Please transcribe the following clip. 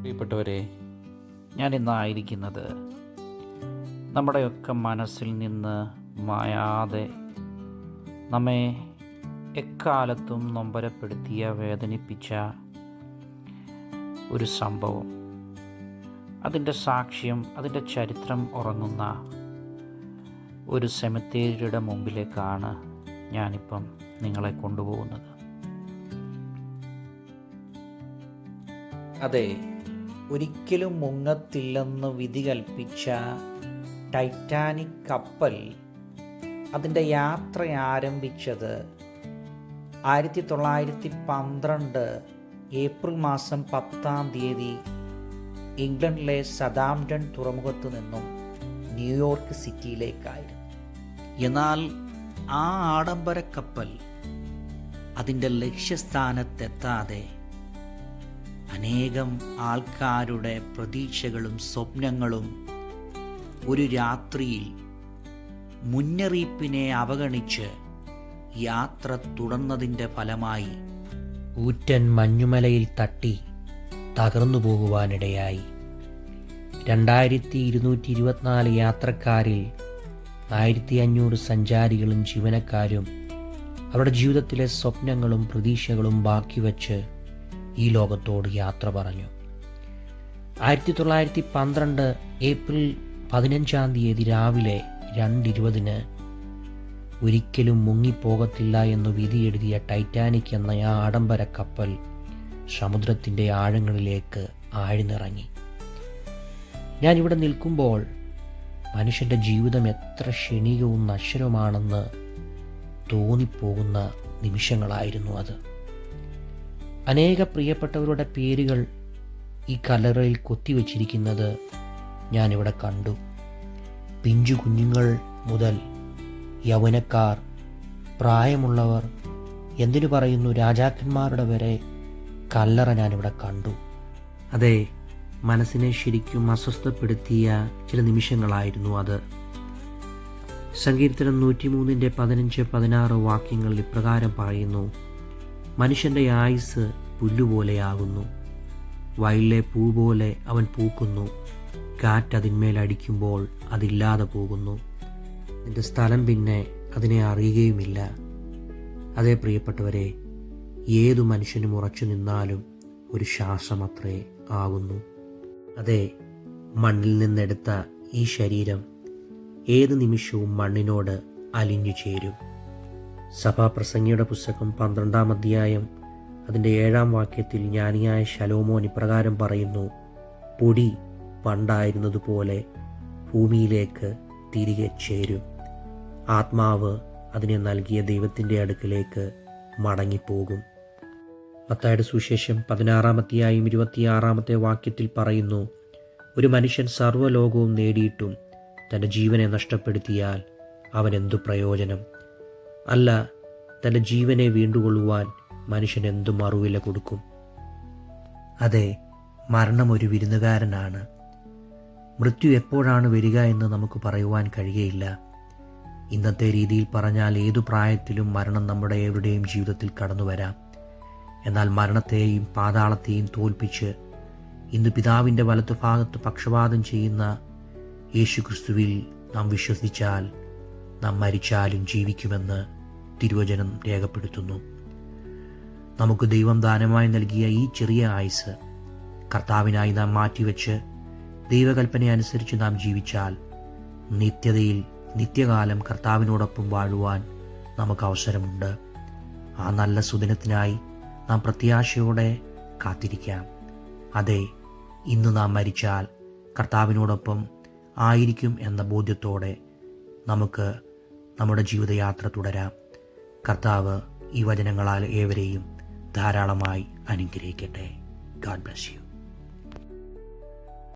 പ്രിയപ്പെട്ടവരെ ഞാൻ ഇന്നായിരിക്കുന്നത് നമ്മുടെയൊക്കെ മനസ്സിൽ നിന്ന് മായാതെ നമ്മെ എക്കാലത്തും നൊമ്പരപ്പെടുത്തിയ വേദനിപ്പിച്ച ഒരു സംഭവം. അതിന്റെ സാക്ഷ്യം അതിന്റെ ചരിത്രം ഉറങ്ങുന്ന ഒരു സെമിത്തേരിയുടെ മുമ്പിലേക്കാണ് ഞാനിപ്പം നിങ്ങളെ കൊണ്ടുപോകുന്നത്. അതെ ഒരിക്കലും മുങ്ങത്തില്ലെന്ന് വിധി കൽപ്പിച്ച ടൈറ്റാനിക് കപ്പൽ അതിന്റെ യാത്ര ആരംഭിച്ചത് ആയിരത്തി തൊള്ളായിരത്തി പന്ത്രണ്ട് ഏപ്രിൽ മാസം പത്താം തീയതി ഇംഗ്ലണ്ടിലെ സദാംഡൺ തുറമുഖത്ത് നിന്നും ന്യൂയോർക്ക് സിറ്റിയിലേക്കായിരുന്നു. എന്നാൽ ആ ആഡംബര കപ്പൽ അതിന്റെ ലക്ഷ്യസ്ഥാനത്തെത്താതെ അനേകം ആൾക്കാരുടെ പ്രതീക്ഷകളും സ്വപ്നങ്ങളും ഒരു രാത്രിയിൽ മുന്നറിയിപ്പിനെ അവഗണിച്ച് യാത്ര തുടർന്നതിന്റെ ഫലമായി ഊറ്റൻ മഞ്ഞുമലയിൽ തട്ടി തകർന്നു പോകുവാനിടയായി. രണ്ടായിരത്തി ഇരുന്നൂറ്റി ഇരുപത്തിനാല് യാത്രക്കാരിൽ ആയിരത്തി അഞ്ഞൂറ് സഞ്ചാരികളും ജീവനക്കാരും അവരുടെ ജീവിതത്തിലെ സ്വപ്നങ്ങളും പ്രതീക്ഷകളും ബാക്കി വച്ച് ഈ ലോകത്തോട് യാത്ര പറഞ്ഞു. ആയിരത്തി തൊള്ളായിരത്തി പന്ത്രണ്ട് ഏപ്രിൽ പതിനഞ്ചാം തീയതി രാവിലെ രണ്ടിരുപതിന് ഒരിക്കലും മുങ്ങിപ്പോകത്തില്ല എന്ന് വിധിയെഴുതിയ ടൈറ്റാനിക് എന്ന ആ ആഡംബര കപ്പൽ സമുദ്രത്തിന്റെ ആഴങ്ങളിലേക്ക് ആഴ്ന്നിറങ്ങി. ഞാനിവിടെ നിൽക്കുമ്പോൾ മനുഷ്യന്റെ ജീവിതം എത്ര ക്ഷണികവും നശ്വരവുമാണെന്ന് തോന്നിപ്പോകുന്ന നിമിഷങ്ങളായിരുന്നു അത്. അനേക പ്രിയപ്പെട്ടവരുടെ പേരുകൾ ഈ കലറയിൽ കൊത്തിവെച്ചിരിക്കുന്നത് ഞാനിവിടെ കണ്ടു. പിഞ്ചു കുഞ്ഞുങ്ങൾ മുതൽ യൗവനക്കാർ പ്രായമുള്ളവർ എന്തിനു പറയുന്നു രാജാക്കന്മാരുടെ വരെ കല്ലറ ഞാനിവിടെ കണ്ടു. അതെ മനസ്സിനെ ശരിക്കും അസ്വസ്ഥപ്പെടുത്തിയ ചില നിമിഷങ്ങളായിരുന്നു അത്. സങ്കീർത്തനം നൂറ്റിമൂന്നിന്റെ പതിനഞ്ച് പതിനാറ് വാക്യങ്ങളിൽ ഇപ്രകാരം പറയുന്നു മനുഷ്യന്റെ ആയുസ് പുല്ലുപോലെയാകുന്നു. വയലിലെ പൂ പോലെ അവൻ പൂക്കുന്നു. കാറ്റ് അതിന്മേൽ അടിക്കുമ്പോൾ അതില്ലാതെ പോകുന്നു. എന്റെ സ്ഥലം പിന്നെ അതിനെ അറിയുകയുമില്ല. അതേ പ്രിയപ്പെട്ടവരെ ഏതു മനുഷ്യനും ഉറച്ചു നിന്നാലും ഒരു ശ്വാസം അത്രേ ആകുന്നു. അതെ മണ്ണിൽ നിന്നെടുത്ത ഈ ശരീരം ഏത് നിമിഷവും മണ്ണിനോട് അലിഞ്ഞു ചേരും. സഭാപ്രസംഗിയുടെ പുസ്തകം പന്ത്രണ്ടാം അധ്യായം. അതിന്റെ ഏഴാം വാക്യത്തിൽ ജ്ഞാനിയായ ശലോമോൻ ഇപ്രകാരം പറയുന്നു പൊടി പണ്ടായിരുന്നതുപോലെ ഭൂമിയിലേക്ക് തിരികെ ചേരും. ആത്മാവ് അതിനെ നൽകിയ ദൈവത്തിന്റെ അടുക്കിലേക്ക് മടങ്ങിപ്പോകും. മത്തായുടെ സുശേഷം പതിനാറാമത്തെയായും ഇരുപത്തിയാറാമത്തെ വാക്യത്തിൽ പറയുന്നു ഒരു മനുഷ്യൻ സർവലോകവും നേടിയിട്ടും തന്റെ ജീവനെ നഷ്ടപ്പെടുത്തിയാൽ അവനെന്തു പ്രയോജനം? അല്ല തന്റെ ജീവനെ വീണ്ടുകൊള്ളുവാൻ മനുഷ്യൻ എന്തു മറുവില കൊടുക്കും. അതെ മരണം ഒരു വിരുന്നുകാരനാണ്. മൃത്യു എപ്പോഴാണ് വരിക എന്ന് നമുക്ക് പറയുവാൻ കഴിയയില്ല. ഇന്നത്തെ രീതിയിൽ പറഞ്ഞാൽ ഏതു പ്രായത്തിലും മരണം നമ്മുടെ എവിടെയും ജീവിതത്തിൽ കടന്നു വരാം. എന്നാൽ മരണത്തെയും പാതാളത്തെയും തോൽപ്പിച്ച് ഇന്ന് പിതാവിന്റെ വലത്തുഭാഗത്ത് പക്ഷപാതം ചെയ്യുന്ന യേശു ക്രിസ്തുവിൽ നാം വിശ്വസിച്ചാൽ നാം മരിച്ചാലും ജീവിക്കുമെന്ന് തിരുവചനം രേഖപ്പെടുത്തുന്നു. നമുക്ക് ദൈവം ദാനമായി നൽകിയ ഈ ചെറിയ ആയുസ് കർത്താവിനായി നാം മാറ്റിവെച്ച് ദൈവകൽപ്പന അനുസരിച്ച് നാം ജീവിച്ചാൽ നിത്യതയിൽ നിത്യകാലം കർത്താവിനോടൊപ്പം വാഴുവാൻ നമുക്ക് അവസരമുണ്ട്. ആ നല്ല സുദിനത്തിനായി നാം പ്രത്യാശയോടെ കാത്തിരിക്കാം. അതെ ഇന്ന് നാം മരിച്ചാൽ കർത്താവിനോടൊപ്പം ആയിരിക്കും എന്ന ബോധ്യത്തോടെ നമുക്ക് നമ്മുടെ ജീവിതയാത്ര തുടരാം. കർത്താവ് ഈ വചനങ്ങളാൽ ഏവരെയും ധാരാളമായി അനുഗ്രഹിക്കട്ടെ. God bless you